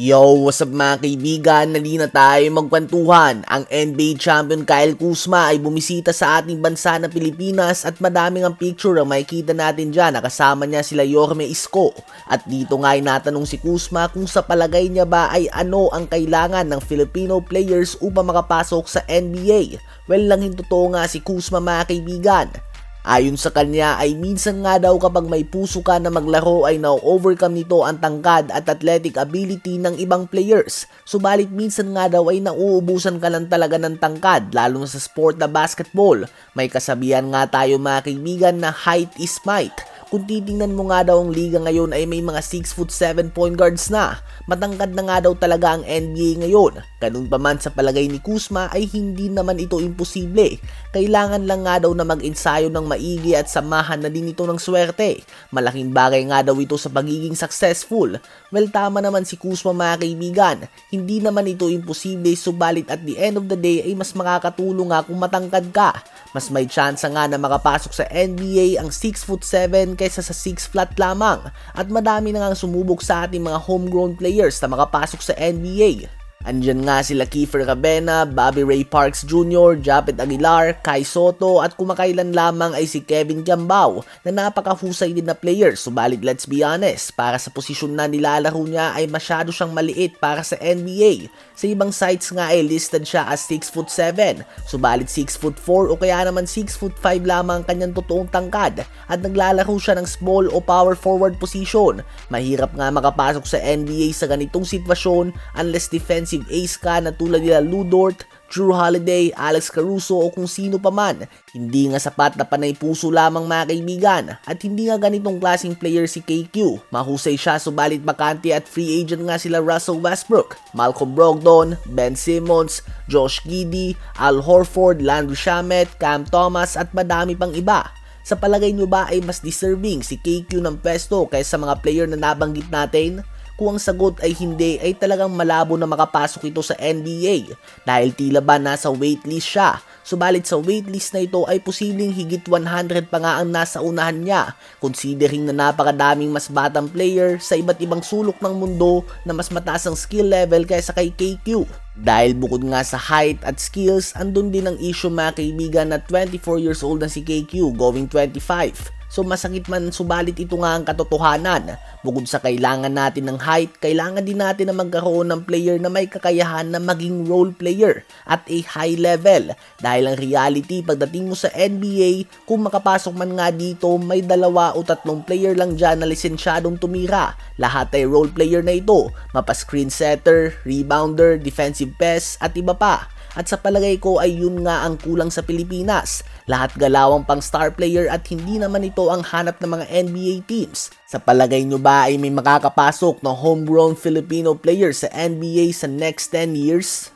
Yo, what's up mga kaibigan? Nali na tayo magkwentuhan. Ang NBA champion Kyle Kuzma ay bumisita sa ating bansa na Pilipinas at madaming ang picture ang makikita natin dyan. Nakasama niya sila Yorme Isko. At dito nga ay natanong si Kuzma kung sa palagay niya ba ay ano ang kailangan ng Filipino players upang makapasok sa NBA. Well, lang totoo nga si Kuzma mga kaibigan. Ayon sa kanya ay minsan nga daw kapag may puso ka na maglaro ay na-overcome nito ang tangkad at athletic ability ng ibang players. Subalit minsan nga daw ay nauubusan ka lang talaga ng tangkad lalo na sa sport na basketball. May kasabihan nga tayo mga kaibigan na height is might. Kung titingnan mo nga daw ang liga ngayon ay may mga 6 foot 7 point guards na. Matangkad na nga daw talaga ang NBA ngayon. Ganun pa man sa palagay ni Kuzma ay hindi naman ito imposible. Kailangan lang nga daw na mag-ensayo ng maigi at samahan na din ito ng swerte. Malaking bagay nga daw ito sa pagiging successful. Well tama naman si Kuzma mga kaibigan. Hindi naman ito imposible subalit at the end of the day ay mas makakatulong nga kung matangkad ka. Mas may chance nga na makapasok sa NBA ang 6 foot 7 kaysa sa 6 flat lamang. At madami na nga sumubok sa ating mga homegrown players na makapasok sa NBA. Andyan nga sila Kiefer Cabena, Bobby Ray Parks Jr., Japet Aguilar, Kai Soto at kumakailan lamang ay si Kevin Kiambao na napakahusay din na player subalit let's be honest, para sa posisyon na nilalaro niya ay masyado siyang maliit para sa NBA. Sa ibang sites nga ay listed siya as 6 foot 7, subalit 6 foot 4 o kaya naman 6 foot 5 lamang ang kanyang totoong tangkad at naglalaro siya ng small o power forward position. Mahirap nga makapasok sa NBA sa ganitong sitwasyon unless defense offensive ace ka na tulad nila Lou Dort, Drew Holiday, Alex Caruso o kung sino pa man. Hindi nga sapat na panay puso lamang mga kaibigan at hindi nga ganitong klaseng player si KQ. Mahusay siya subalit bakante at free agent nga sila Russell Westbrook, Malcolm Brogdon, Ben Simmons, Josh Giddy, Al Horford, Landry Shamet, Cam Thomas at madami pang iba. Sa palagay nyo ba ay mas deserving si KQ ng pwesto kaysa mga player na nabanggit natin? Kung ang sagot ay hindi, ay talagang malabo na makapasok ito sa NBA dahil tila ba nasa waitlist siya. Subalit sa waitlist na ito ay posibleng higit 100 pa nga ang nasa unahan niya considering na napakadaming mas batang player sa iba't ibang sulok ng mundo na mas mataas ang skill level kaysa kay KQ. Dahil bukod nga sa height at skills, andun din ang issue mga kaibigan na 24 years old na si KQ going 25. So masakit man subalit ito nga ang katotohanan. Bukod sa kailangan natin ng height, kailangan din natin na magkaroon ng player na may kakayahan na maging role player at a high level. Dahil ang reality pagdating mo sa NBA, kung makapasok man nga dito, may dalawa o tatlong player lang dyan na lisensyadong tumira. Lahat ay role player na ito, mapa screen setter, rebounder, defensive pass at iba pa. At sa palagay ko ay yun nga ang kulang sa Pilipinas. Lahat galawang pang star player at hindi naman ito ang hanap ng mga NBA teams. Sa palagay nyo ba ay may makakapasok ng homegrown Filipino player sa NBA sa next 10 years?